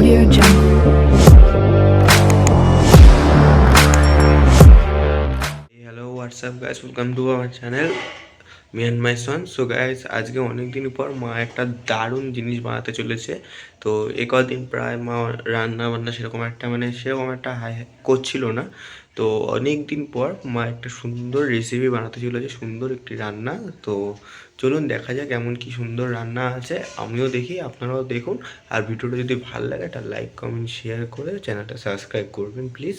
Audio Jungle. WhatsApp guys welcome to our channel me and my son so guys আজকে অনেক দিন পর মা একটা দারুণ জিনিস বানাতে চলেছে। তো এ কদিন প্রায় মা রান্না বান্না সেরকম একটা মানে সেরকম একটা হাই করছিল না। তো অনেক দিন পর মা একটা সুন্দর রেসিপি বানাতে চলেছে, সুন্দর একটি রান্না। তো চলুন দেখা যাক এমন কি সুন্দর রান্না আছে। আমিও দেখি আপনারাও দেখুন। আর ভিডিওটা যদি ভালো লাগে একটা লাইক কমেন্ট শেয়ার করে চ্যানেলটা সাবস্ক্রাইব করবেন প্লিজ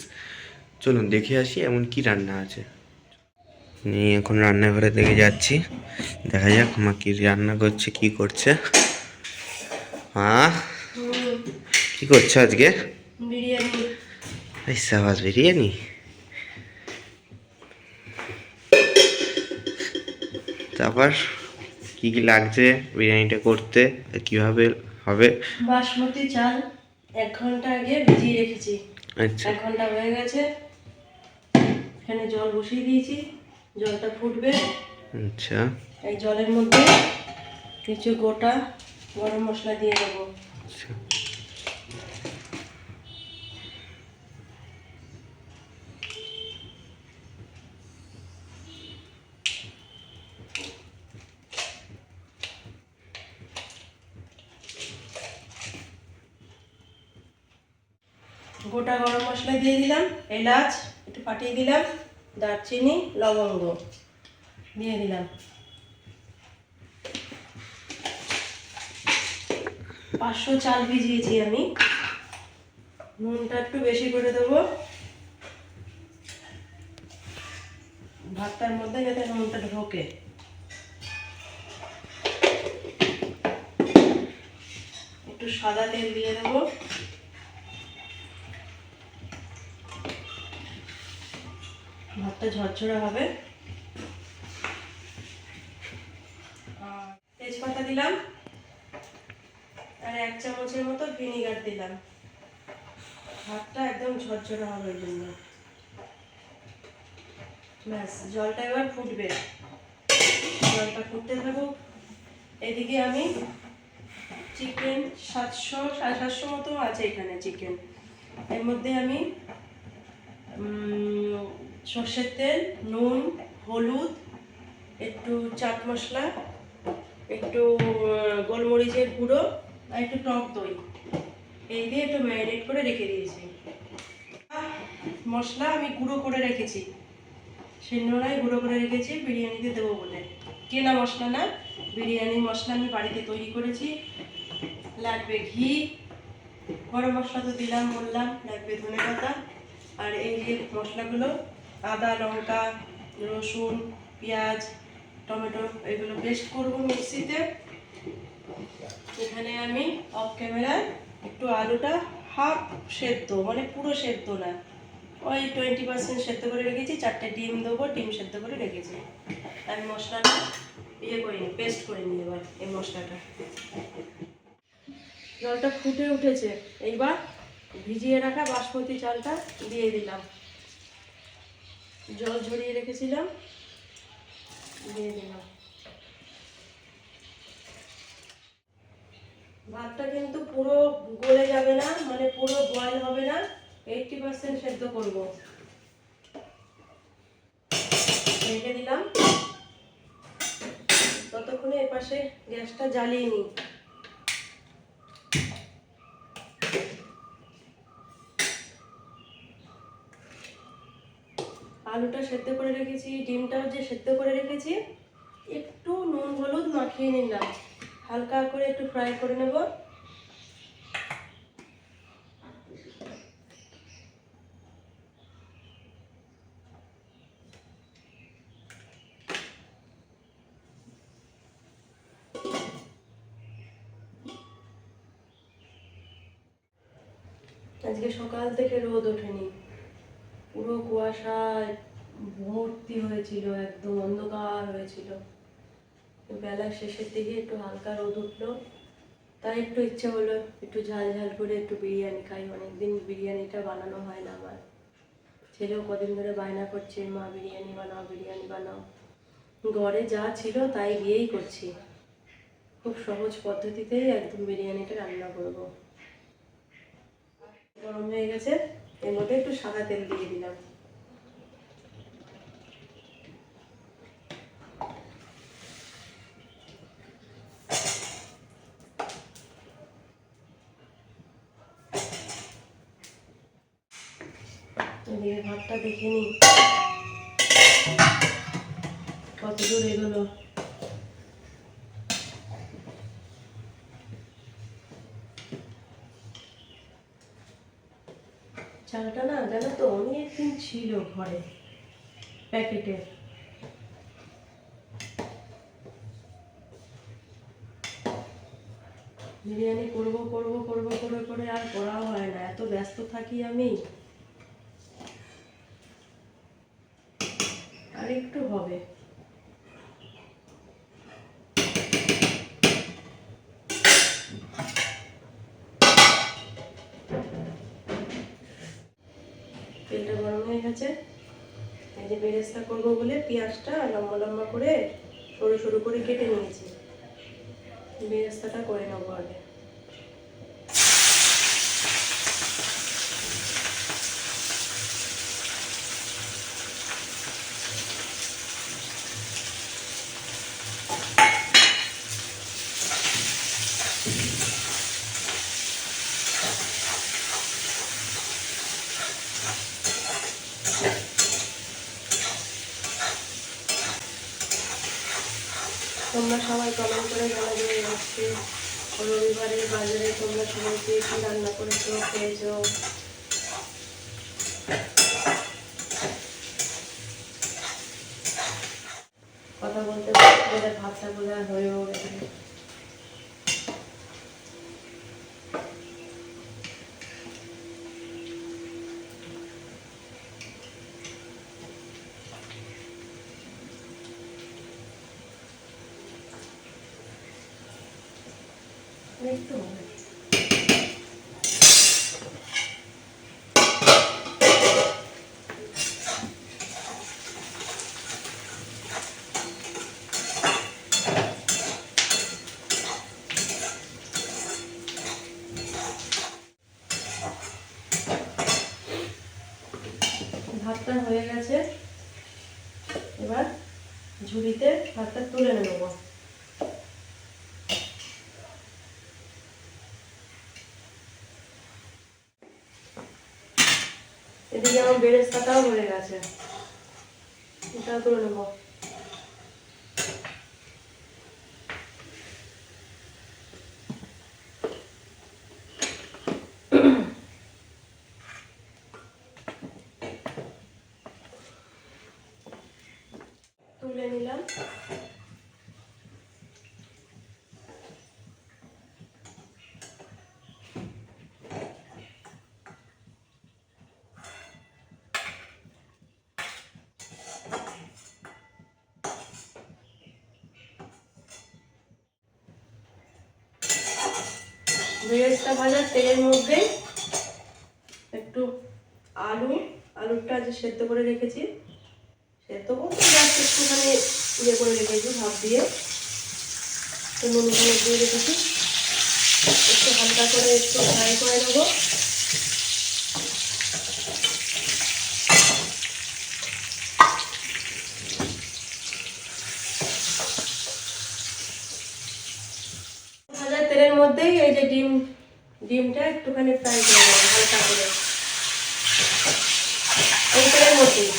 চলুন দেখে আসি এমন কি রান্না আছে। নিয়ে এখন রান্নাঘরে দিকে যাচ্ছি। দেখা যাক মা কি রান্না করছে কি করছে। হ্যাঁ কি করছ আজকে? বিরিয়ানি। এই সাবাস বিরিয়ানি? তারপর কি কি লাগছে বিরিয়ানিটা করতে কীভাবে হবে? বাসমতি চাল এক ঘণ্টা আগে ভিজিয়ে রেখেছি। আচ্ছা। এক ঘণ্টা হয়ে গেছে। এখানে জল বসিয়ে দিয়েছি। জলটা ফুটবে। আচ্ছা। এই জলের মধ্যে কিছু গোটা গরম মশলা দিয়ে দেবো। আচ্ছা। এলাচ একটু ফাটিয়ে দিলাম, দারচিনি, লবঙ্গ দিয়ে দিলাম। পাঁচশো চাল ভিজিয়েছি আমি। নুনটা একটু বেশি করে দেবো। ভাতটার মধ্যে যাতে নুনটা ঢোকে। একটু সাদা তেল দিয়ে দেবো। ঝরঝরে হবে। তেজপাতা দিলাম। আর এক চামচের মতো ভিনিগার দিলাম। ভাতটা একদম ঝরঝরা হবে ওই জন্য। ব্যাস, জলটা এবার ফুটবে। জলটা ফুটতে থাকুক। এদিকে আমি চিকেন সাতশো, সাড়ে সাতশো মতো আছে এখানে চিকেন। এর মধ্যে আমি সর্ষের তেল, নুন, হলুদ, একটু চাট মশলা, একটু গোলমরিচের গুঁড়ো আর একটু টক দই। এই দিয়ে একটু ম্যারিনেট করে রেখে দিয়েছি। মশলা আমি গুঁড়ো করে রেখেছি। শিলনোড়ায় গুঁড়ো করে রেখেছি, বিরিয়ানিতে দেবো বলে। কেনা মশলা না, বিরিয়ানি মশলা আমি বাড়িতে তৈরি করেছি। লাগবে ঘি, গরম মশলা তো দিলাম, বললাম, লাগবে ধনে পাতা আর এই যে মশলাগুলো আদা, লঙ্কা, রসুন, পেঁয়াজ, টমেটো এগুলো পেস্ট করব মিক্সিতে। এখানে আমি অফ ক্যামেরায় একটু আলুটা হাফ সেদ্ধ মানে পুরো সেদ্ধ না। ওই টোয়েন্টি পার্সেন্ট সেদ্ধ করে রেখেছি, চারটে ডিম দেবো, ডিম সেদ্ধ করে রেখেছি। আমি মশলাটা ইয়ে করে নিই পেস্ট করে নিই এবার এই মশলাটা। জলটা ফুটে উঠেছে, এইবার ভিজিয়ে রাখা বাসমতি চালটা দিয়ে দিলাম। জল ঝরিয়ে রেখেছিলাম। দিয়ে দিলাম। ভাতটা কিন্তু পুরো গলে যাবে না মানে পুরো বয়েল হবে না। এইটটি পার্সেন্ট সেদ্ধ করব। রেখে দিলাম। ততক্ষণে এপাশে গ্যাসটা জ্বালিয়ে নিই। আলুটা সেদ্ধ করে রেখেছি ডিমটাও যে সেদ্ধ করে রেখেছি, একটু নুন হলুদ মাখিয়ে নিলাম। হালকা করে একটু ফ্রাই করে নেব। আজকে সকাল থেকে রোদ ওঠেনি। কুয়াশায় ভর্তি হয়েছিল, একদম অন্ধকার হয়েছিল। বেলার শেষের দিকে একটু হালকা রোদ উঠল। তাই একটু ইচ্ছে হলো একটু ঝাল ঝাল করে একটু বিরিয়ানি খাই। অনেকদিন বিরিয়ানিটা বানানো হয় না আমার। ছেলেও কদিন ধরে বায়না করছে, মা, বিরিয়ানি বানাও বিরিয়ানি বানাও। ঘরে যা ছিল তাই দিয়েই করছি। খুব সহজ পদ্ধতিতেই একদম বিরিয়ানিটা রান্না করব। গরম হয়ে গেছে। এর মধ্যে একটু সাদা তেল দিয়ে দিলাম। এদিকে ভাতটা দেখে নিই। কত দূর এগোলো। চালটা না জানো তো অনেক দিন ছিল ঘরে, প্যাকেটে। বিরিয়ানি করব করব করব, করে করে আর করাও হয় না। এত ব্যস্ত থাকি আমি। আর একটু হবে। তেলটা গরম হয়ে গেছে। এই যে বেরেস্তা করব বলে পেঁয়াজটা লম্বা লম্বা করে সরু সরু করে কেটে নিয়েছি। বেরেস্তাটা করে নেব আগে তোমরা সবাই কমেন্ট করে জানাবে আজকে রবিবারে বাজারে তোমরা সবাই কে কী রান্না করেছ, খেয়েছো? কথা বলতে বলতে ভাতটা বোঝা হয়েও গেছে একটু হবে ভাতটা হয়ে গেছে। এবার ঝুড়িতে ভাতটা তুলে নেব। এদিকে আমার বেরেস্তাটাও হয়ে গেছে। এটাও তুলে নেব তুলে নিলাম বেরেস্তা ভাজা, তেলের মধ্যে একটু আলু, আলুটা যে সেদ্ধ করে রেখেছি, সেদ্ধ বলতে জাস্ট একটুখানি ইয়ে করে রেখেছি, ভাপ দিয়ে। একটু নুন দিয়ে রেখেছি। একটু হালকা করে একটু ফ্রাই করে নেব ভাজার তেলের মধ্যেই এই যে ডিম ডিমটা একটুখানি ফ্রাই করে নেব হালকা করে এই তেলের মধ্যেই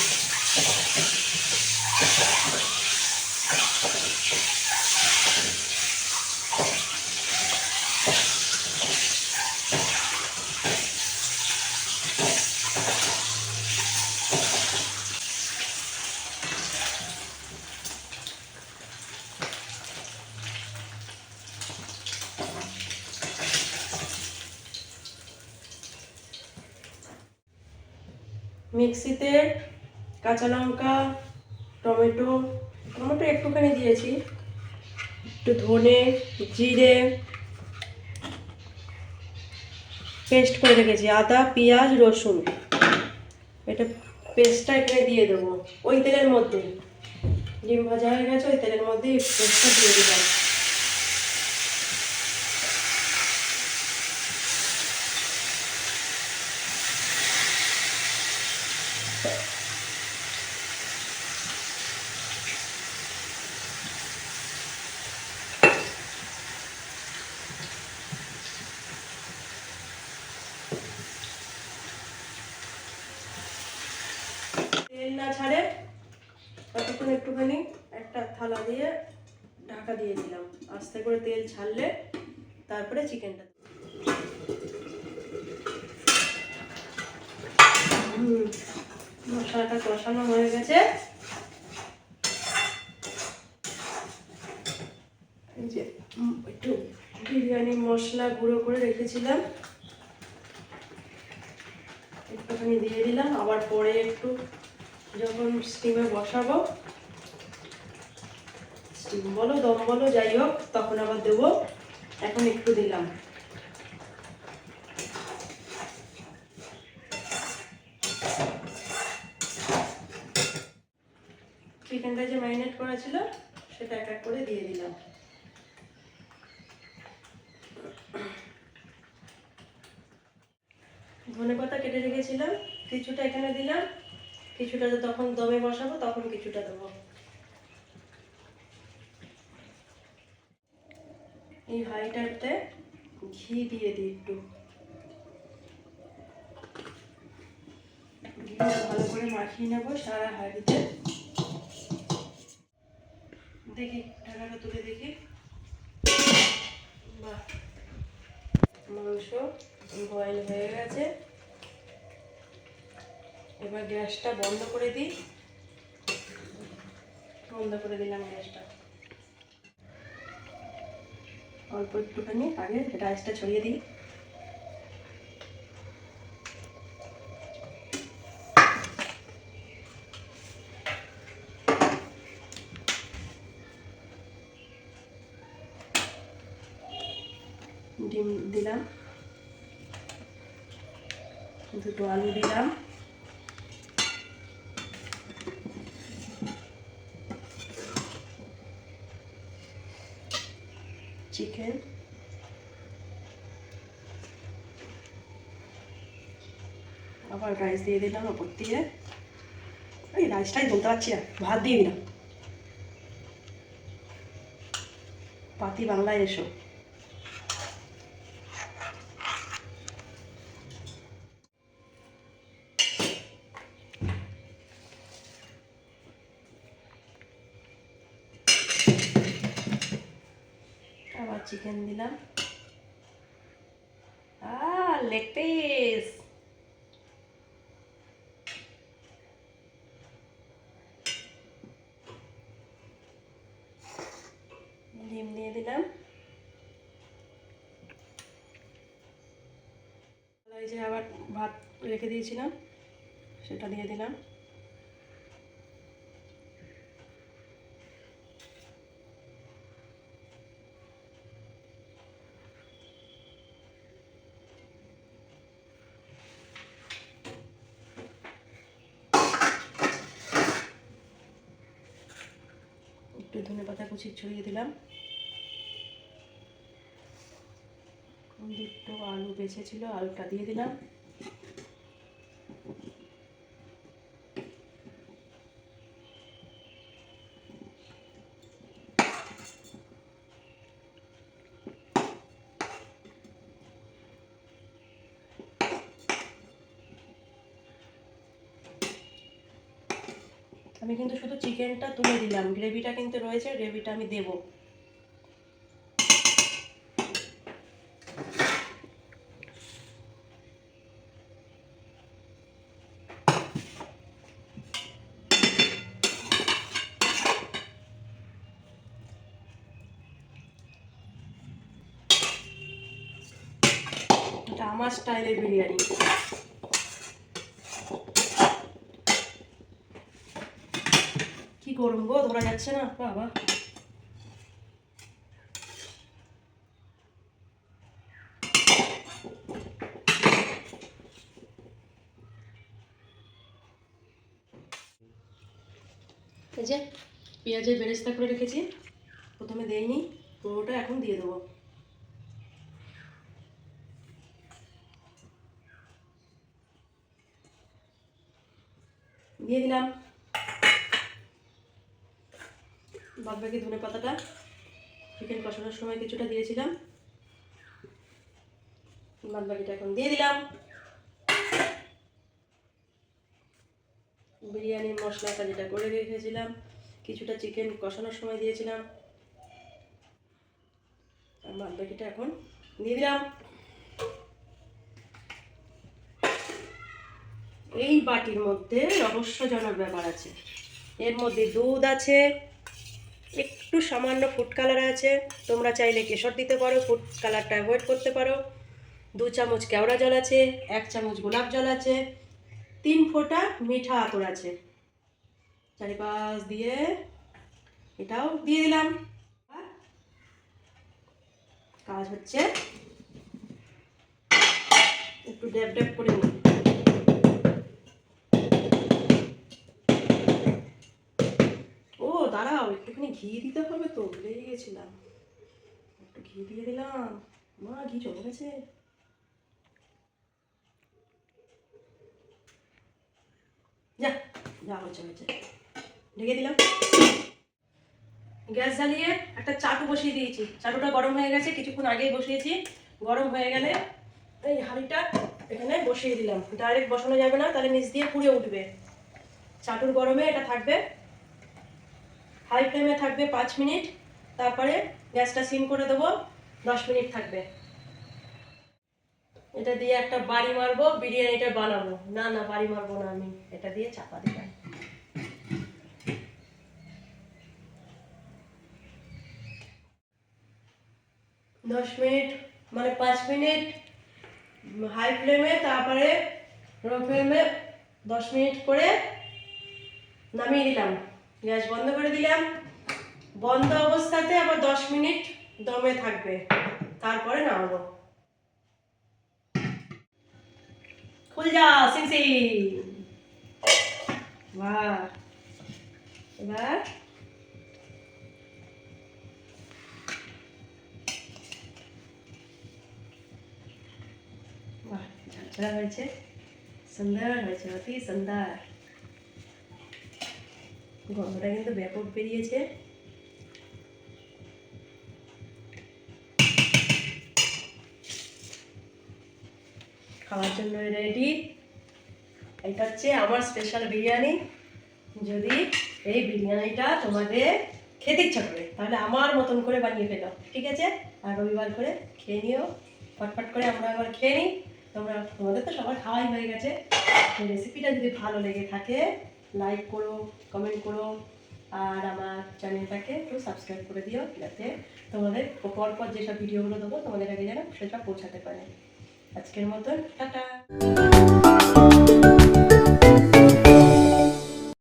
মিক্সিতে কাঁচা লঙ্কা, টমেটো টমেটো একটুখানি দিয়েছি। একটু ধনে, জিরে পেস্ট করে রেখেছি। আদা, পেঁয়াজ, রসুন। এটা পেস্টটা এখানে দিয়ে দেবো। ওই তেলের মধ্যে। ডিম ভাজা হয়ে গেছে, ওই তেলের মধ্যে পেস্টটা দিয়ে দিলাম। না ছাড়ে, ততক্ষণ একটুখানি একটা থালা দিয়ে ঢাকা দিয়ে দিলাম। আস্তে করে তেল ছাড়লে তারপরে চিকেনটা মশলাটা কষানো হয়ে গেছে। একটু বিরিয়ানি মশলা গুঁড়ো করে রেখেছিলাম। একটুখানি দিয়ে দিলাম, আবার পরে একটু যখন স্টিমে বসাবো স্টিম বলো, দম বলো, যাই হোক, তখন আবার দেবো। এখন একটু দিলাম। চিকেনটা যে ম্যারিনেট করা ছিল, সেটা এক এক করে দিয়ে দিলাম। ধনে পাতা কেটে রেখেছিলাম, কিছুটা এখানে দিলাম। কিছুটা তখন দমে বসাবো, তখন কিছুটা দেবো। এই হাঁড়িটাতে ঘি দিয়ে দিই একটু। ঘিটা ভালো করে মাখিয়ে নেব সারা হাঁড়িতে। দেখি, ঢাকাটা তুলে দেখি। বাহ, মাংস বয়েল হয়ে গেছে। এবার গ্যাসটা বন্ধ করে দিই। বন্ধ করে দিলাম গ্যাসটা। অল্প একটুখানি আগে রাইসটা ছড়িয়ে দিই। ডিম দিলাম। দুটো আলু দিলাম চিকেন আবার রাইস দিয়ে দিলাম ওপর দিয়ে। এই রাইসটাই বলতে পারছি না, ভাত দিয়ে দিলাম। পাতি বাংলায় এসো। চিকেন দিলাম। আ লেগ পিস ডিম দিয়ে দিলাম এই যে আবার ভাত রেখে দিয়েছিলাম, সেটা দিয়ে দিলাম। একটু ধনে পাতা কুচি ছড়িয়ে দিলাম। দুটো আলু বেঁচে ছিল, আলুটা দিয়ে দিলাম। আমি কিন্তু শুধু চিকেনটা তুলে দিলাম গ্রেভিটা কিন্তু রয়েছে গ্রেভিটা আমি দেবো। আমার স্টাইলের বিরিয়ানি। কি করুন গো, ধরা যাচ্ছে না? বাবা। পেঁয়াজের বেরেস্তা করে রেখেছি। প্রথমে দেইনি, পুরোটা এখন দিয়ে দেবো। দিয়ে দিলাম। বাদ বাকি ধনে পাতাটা চিকেন কষানোর সময় কিছুটা দিয়েছিলাম। বাদ বাকিটা এখন দিয়ে দিলাম। বিরিয়ানির মশলাটা যেটা করে রেখেছিলাম, কিছুটা চিকেন কষানোর সময় দিয়েছিলাম। আর বাদ বাকিটা এখন দিয়ে দিলাম। এই বাটির মধ্যে রহস্যজনক ব্যাপার আছে। এর মধ্যে দুধ আছে, একটু সামান্য ফুড কালার আছে। তোমরা চাইলে কেশর দিতে পারো ফুড কালারটা অ্যাভয়েড করতে পারো। দু চামচ কেওড়া জল আছে, এক চামচ গোলাপ জল আছে, তিন ফোঁটা মিঠা আতর আছে। চারিপাশ দিয়ে এটাও দিয়ে দিলাম। কাজ হচ্ছে। একটু ড্যাব ড্যাব করে নিই। দাঁড়াও, একটুখানি ঘি দিতে হবে তো ভুলে গেছিলাম। একটু ঘি দিয়ে দিলাম। মা, ঘি চলে গেছে। যা যা হচ্ছে হচ্ছে ঢেকে দিলাম। গ্যাস জ্বালিয়ে একটা চাটু বসিয়ে দিয়েছি। চাটুটা গরম হয়ে গেছে, কিছুক্ষণ আগেই বসিয়েছি। গরম হয়ে গেলে এই হাঁড়িটা এখানে বসিয়ে দিলাম। ডাইরেক্ট বসানো যাবে না, তাহলে নিচ দিয়ে পুড়ে উঠবে। চাটুর গরমে এটা থাকবে। হাই ফ্লেমে থাকবে পাঁচ মিনিট, তারপরে গ্যাসটা সিম করে দেবো, দশ মিনিট থাকবে। এটা দিয়ে একটা বাড়ি মারবো, বিরিয়ানিটা বানাবো। না না, বাড়ি মারবো না আমি, এটা দিয়ে চাপা দিলাম। দশ মিনিট মানে পাঁচ মিনিট হাই ফ্লেমে তারপরে লো ফ্লেমে দশ মিনিট করে নামিয়ে দিলাম। গ্যাস বন্ধ করে দিলাম। বন্ধ অবস্থাতে আবার দশ মিনিট দমে থাকবে। তারপরে নামাবো। খুল যা সিংসি বাহ এবার বাহ হয়েছে। সুন্দর হয়েছে, অতি সুন্দর। গন্ধটা কিন্তু ব্যাপক বেরিয়েছে। খাওয়ার জন্য রেডি এটা হচ্ছে আমার স্পেশাল বিরিয়ানি। যদি এই বিরিয়ানিটা তোমাদের খেতে ইচ্ছা করে, তাহলে আমার মতন করে বানিয়ে ফেলো, ঠিক আছে? আর রবিবার করে খেয়ে নিও। ফটফট করে আমরা আবার খেয়ে নিই। তোমরা, তোমাদের তো সবার খাওয়াই হয়ে গেছে। রেসিপিটা যদি ভালো লেগে থাকে লাইক করো কমেন্ট করো, আর আমার চ্যানেলটাকে একটু সাবস্ক্রাইব করে দিও, যাতে তোমাদের পরপর পর যেসব ভিডিওগুলো দেবো তোমাদের আগে যেন সেটা পৌঁছাতে পারে। আজকের মতন, টাটা!